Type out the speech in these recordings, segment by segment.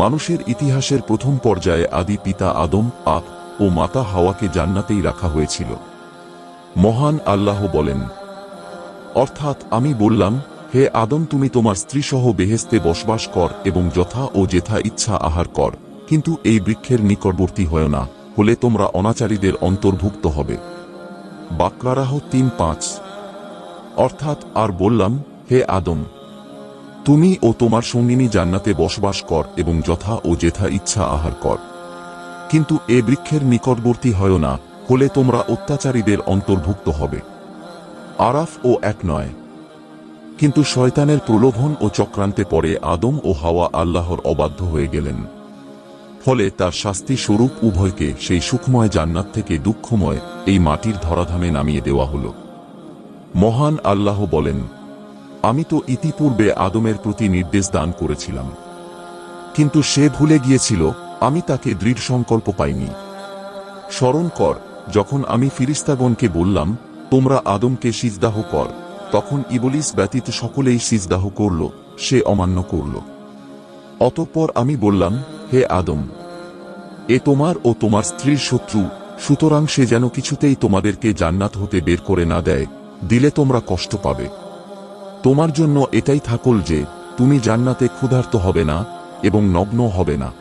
মানুষের ইতিহাসের প্রথম পর্যায়ে আদি পিতা আদম আপ ও মাতা হাওয়াকে জান্নাতেই রাখা হয়েছিল। মহান আল্লাহ বলেন, অর্থাৎ আমি বললাম, হে আদম, তুমি তোমার স্ত্রীসহ বেহেস্তে বসবাস কর এবং যথা ও যেথা ইচ্ছা আহার কর। কিন্তু এই বৃক্ষের নিকটবর্তী হয় না, হলে তোমরা অনাচারীদের অন্তর্ভুক্ত হবে। বাকরারাহ তিন পাঁচ। অর্থাৎ আর বললাম, হে আদম তুমি ও তোমার সঙ্গিনী জান্নাতে বসবাস কর এবং যথা ও যেথা ইচ্ছা আহার কর। কিন্তু এ বৃক্ষের নিকটবর্তী হয় না, হলে তোমরা অত্যাচারীদের অন্তর্ভুক্ত হবে। আরাফ ও এক নয়। কিন্তু শয়তানের প্রলোভন ও চক্রান্তে পরে আদম ও হাওয়া আল্লাহর অবাধ্য হয়ে গেলেন। ফলে তার শাস্তি স্বরূপ উভয়কে সেই সুখময় জান্নাত থেকে দুঃখময় এই মাটির ধরাধামে নামিয়ে দেওয়া হল। মহান আল্লাহ বলেন আমি তো ইতিপূর্বে আদমের প্রতি নির্দেশ দান করেছিলাম। কিন্তু সে ভুলে গিয়েছিল, আমি তাকে দৃঢ় সংকল্প পাইনি। স্মরণ কর, যখন আমি ফিরিস্তাগণকে বললাম, তোমরা আদমকে সিজদাহ কর। তখন ইবলিস ব্যতীত সকলেই সিজদাহ করল, সে অমান্য করল। অতঃপর আমি বললাম, হে আদম, এ তোমার ও তোমার স্ত্রীর শত্রু, সুতরাং সে যেন কিছুতেই তোমাদেরকে জান্নাত হতে বের করে না দেয়, দিলে তোমরা কষ্ট পাবে। তোমার জন্য এটাই থাকল যে, তুমি জান্নাতে ক্ষুধার্ত হবে না এবং নগ্ন হবে না।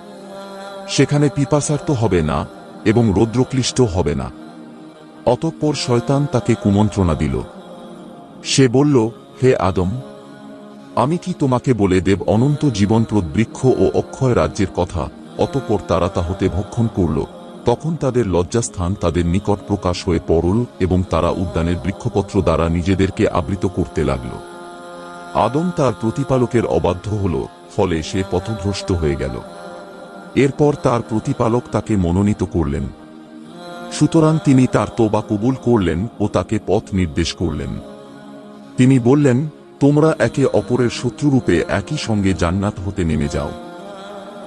সেখানে পিপাসার্ত হবে না এবং রৌদ্রক্লিষ্ট হবে না। অতঃপর শয়তান তাকে কুমন্ত্রণা দিল। সে বলল, হে আদম, আমি কি তোমাকে বলে দেব অনন্ত জীবনপ্রদ বৃক্ষ ও অক্ষয় রাজ্যের কথা? অতঃপর তারা তা হতে ভক্ষণ করল। তখন তাদের লজ্জাস্থান তাদের নিকট প্রকাশ হয়ে পড়ল এবং তারা উদ্যানের বৃক্ষপত্র দ্বারা নিজেদেরকে আবৃত করতে লাগল। আদম তার প্রতিপালকের অবাধ্য হল, ফলে সে পথভ্রষ্ট হয়ে গেল। এরপর তার প্রতিপালক তাকে মনোনীত করলেন। সুতরাং তিনি তার তোবা কবুল করলেন ও তাকে পথ নির্দেশ করলেন। তিনি বললেন, তোমরা একে অপরের শত্রুরূপে একই সঙ্গে জান্নাত হতে নেমে যাও।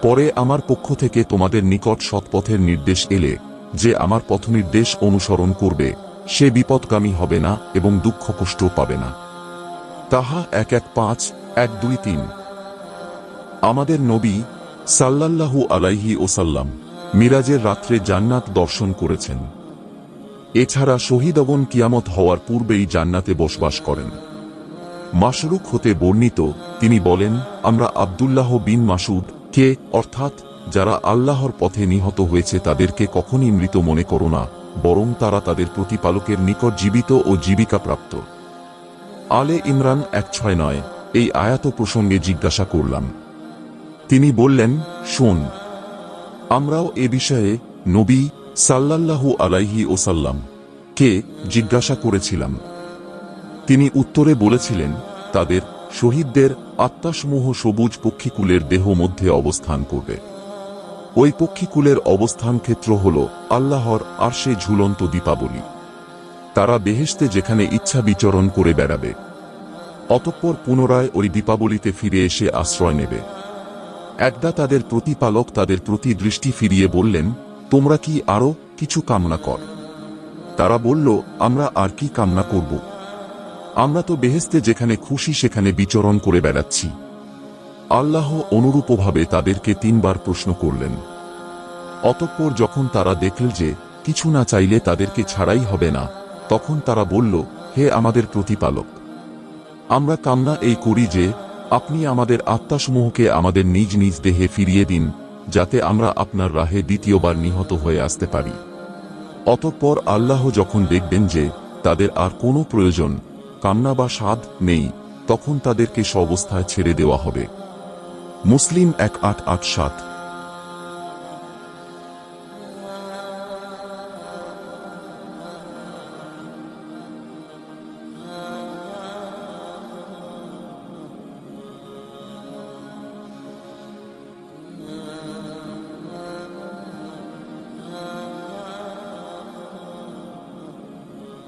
পরে আমার পক্ষ থেকে তোমাদের নিকট সৎপথের নির্দেশ এলে, যে আমার পথ নির্দেশ অনুসরণ করবে, সে বিপদগামী হবে না এবং দুঃখ কষ্ট পাবে না। তাহা এক এক পাঁচ, এক দুই তিন। আমাদের নবী সাল্লাল্লাহু আলাইহি ওসাল্লাম মিরাজের রাত্রে জান্নাত দর্শন করেছেন। এছাড়া শহীদগণ কিয়ামত হওয়ার পূর্বেই জান্নাতে বসবাস করেন। মাসরুক হতে বর্ণিত তিনি বলেন, আমরা আবদুল্লাহ বিন মাসুদ কে, অর্থাৎ যারা আল্লাহর পথে নিহত হয়েছে তাদেরকে কখনই মৃত মনে করো না, বরং তারা তাদের প্রতিপালকের নিকট জীবিত ও জীবিকা প্রাপ্ত আলে ইমরান এক ছয় নয় এই আয়াত প্রসঙ্গে জিজ্ঞাসা করলাম। তিনি বললেন, শোন, আমরাও এ বিষয়ে নবী সাল্লাল্লাহু আলাইহি ওসাল্লাম কে জিজ্ঞাসা করেছিলাম। তিনি উত্তরে বলেছিলেন, তাদের শহীদদের আত্মাসমূহ সবুজ পক্ষীকুলের দেহ মধ্যে অবস্থান করবে। ওই পক্ষীকুলের অবস্থান ক্ষেত্র হল আল্লাহর আরশে ঝুলন্ত দীপাবলি। তারা বেহেস্তে যেখানে ইচ্ছা বিচরণ করে বেড়াবে। অতঃপর পুনরায় ওই দীপাবলিতে ফিরে এসে আশ্রয় নেবে। একদা তাদের প্রতিপালক তাদের প্রতি দৃষ্টি ফিরিয়ে বললেন, তোমরা কি আরও কিছু কামনা কর? তারা বলল, আমরা আর কি কামনা করব? আমরা তো বেহেস্তে যেখানে খুশি সেখানে বিচরণ করে বেড়াচ্ছি। আল্লাহ অনুরূপভাবে তাদেরকে তিনবার প্রশ্ন করলেন। অতঃপর যখন তারা দেখল যে কিছু না চাইলে তাদেরকে ছাড়াই হবে না তখন তারা বলল, হে আমাদের প্রতিপালক, আমরা কামনা এই করি যে, আপনি আমাদের আত্মাসমূহকে আমাদের নিজ নিজ দেহে ফিরিয়ে দিন, যাতে আমরা আপনার রাহে দ্বিতীয়বার নিহত হয়ে আসতে পারি। অতঃপর আল্লাহ যখন দেখবেন যে, তাদের আর কোনো প্রয়োজন, কান্না বা স্বাদ নেই, তখন তাদেরকে অবস্থায় ছেড়ে দেওয়া হবে। মুসলিম এক আট আট সাত